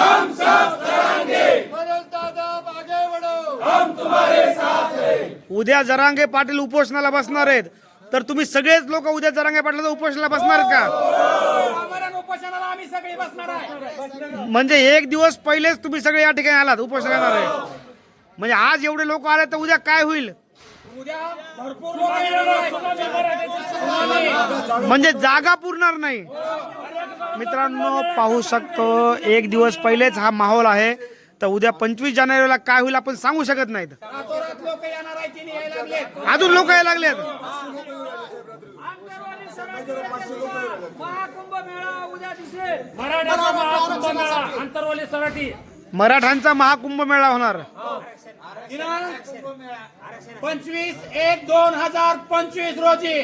हम दादा हम तुम्हारे साथ हैं। उद्या जरांगे पाटील उपोषणाला बसणार आहेत. तर तुम्ही सगळेच लोक उद्या जरांगे पाटील उपोषणाला बसणार का? म्हणजे एक दिवस पहिलेच तुम्ही सगळे या ठिकाणी आलात उपोषण आहे. म्हणजे आज एवढे लोक आले तर उद्या काय होईल? म्हणजे जागा पुरणार नाही. मित्रांनो पाहू शकतो एक दिवस पहिलेच हा माहोल आहे. तर उद्या पंचवीस जानेवारीला काय होईल आपण सांगू शकत नाहीत. अजून लोक यायला लागले महाकुंभ महाकुंभ मेळा सराठी मराठ्यांचा महाकुंभ मेळा होणार. पंचवीस एक दोन हजार पंचवीस रोजी.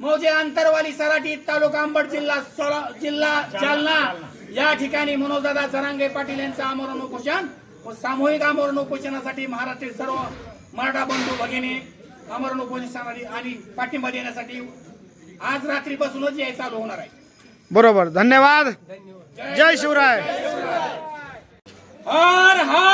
मौजे अंतरवाली सराठी तालुका अंबड जिल्हा सोला जिल्हा जालना. या ठिकाणी मनोजदादा जरांगे पाटील यांचं आमरण उपोषण व सामूहिक आमरण उपोषणासाठी महाराष्ट्रीय सर्व मराठा बंधू भगिनी आमरण उपोषणासाठी आणि पाठिंबा देण्यासाठी आज रात्रीपासूनच हे चालू होणार आहे. बरोबर. धन्यवाद. जय शिवराय. हर हर